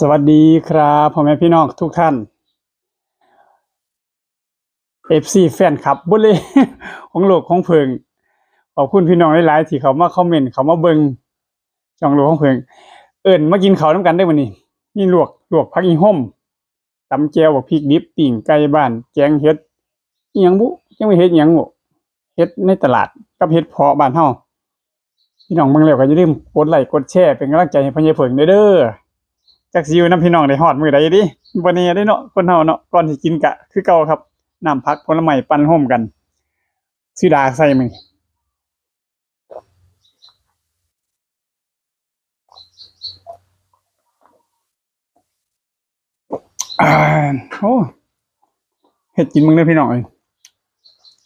สวัสดีครับพ่อแม่พี่น้องทุกท่าน FC แฟนคลับบุเลยของโลกของเพิงขอบคุณพี่น้องหลายๆที่เขามาคอมเมนต์เขามาเบิงช่องโลกของเพิง เอิ้นมากินข้าวน้ำกันได้มื้อนี้มีลวกลวกผักอีห่มตำแจ่วบักพริกดิบปิ่งไก่บ้าน แกงเห็ดอียังบุยังไม่เฮ็ดยังบ่เฮ็ดในตลาดกับเฮ็ดเพาะบ้านเฮาพี่น้องเบิ่งแล้วก็อย่าลืมกดไลค์กดแชร์เป็นกำลังใจให้พ่อใหญ่เพิงเด้อ จักสิอยู่นํพี่น้องได้ฮอดมื้อใดดิบ่แน่เด้เนาะคนเฮาเนาะก่อนสิกินกะ คือเก่าครับน้ำผักผลไม้ปั่นร่มกันสิดาใส่มื้อนี้โอ้เฮ็ดกินมึงเด้พี่น้องเอ้ย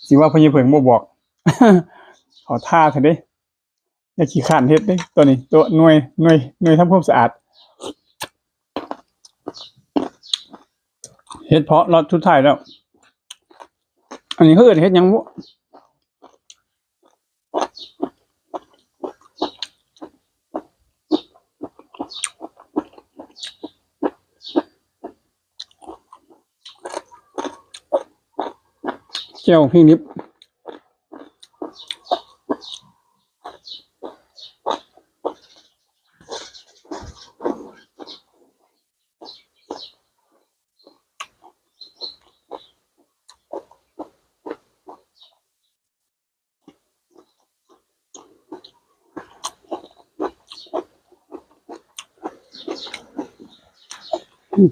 สิว่าพญเผิงบ่บอก ขอท่าเถอะด้อย่าขี้ข้านเฮ็ดด้ตัวนี้ ตัวหน่วยหน่วยหน่วยทำความสะอาด เฮ็ดเพาะรอดทุดท้ายแล้ว อันนี้เขาเอินเฮ็ดยังบ่เจ้าพี่นิบ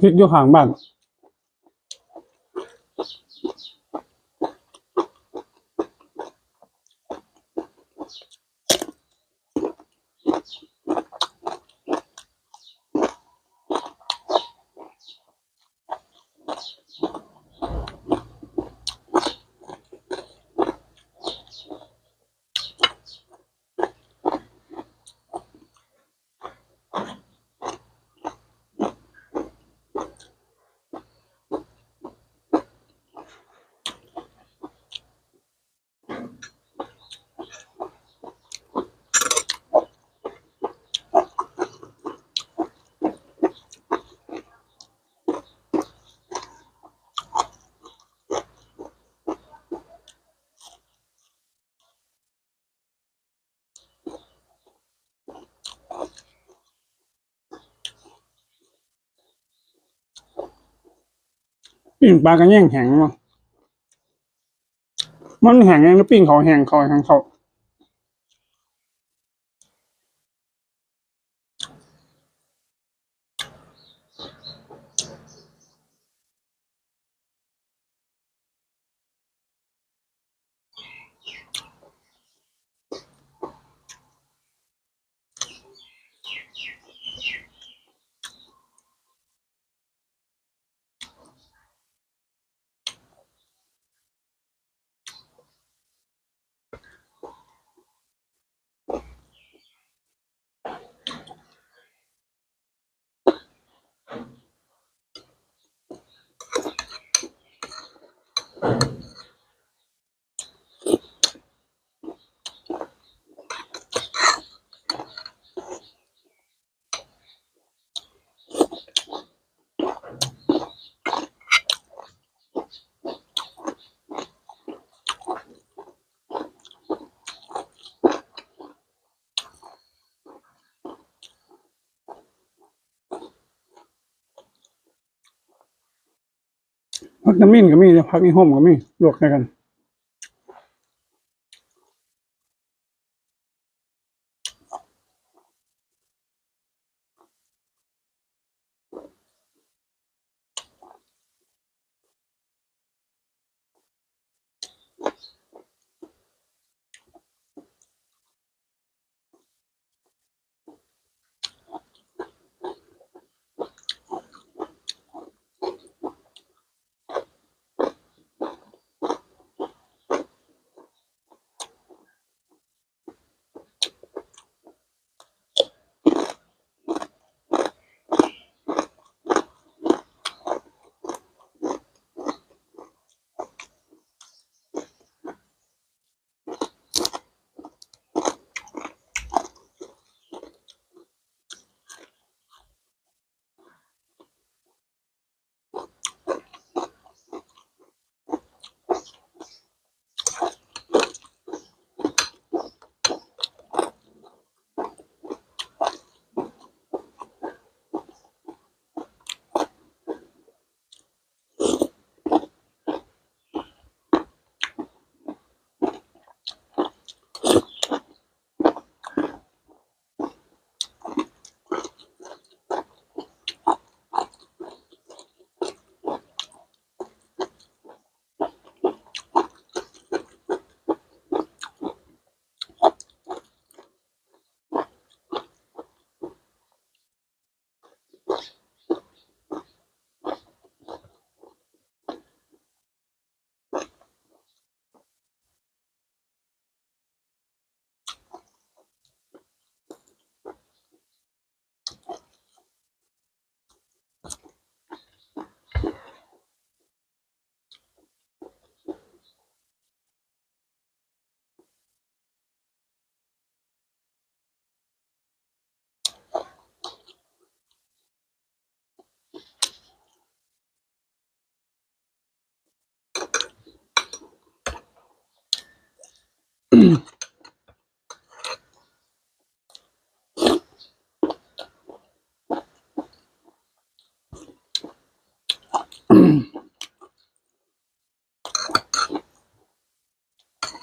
พริกอยู่ห่างบ้าน ปิ้งปลากระแยงแห้งมั้งมันแห้งเองแล้วปิ้งเขาแห้งเขาแห้งเขา พักน้ำมิ้นก็มีพักอีห่มก็มีลวกใส่กัน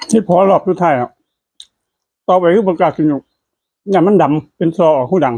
ที่พอรอบสุดท้ายอะต่อไปคือประกาศกินอยู่อย่ามันดำเป็นซอออกหูดัง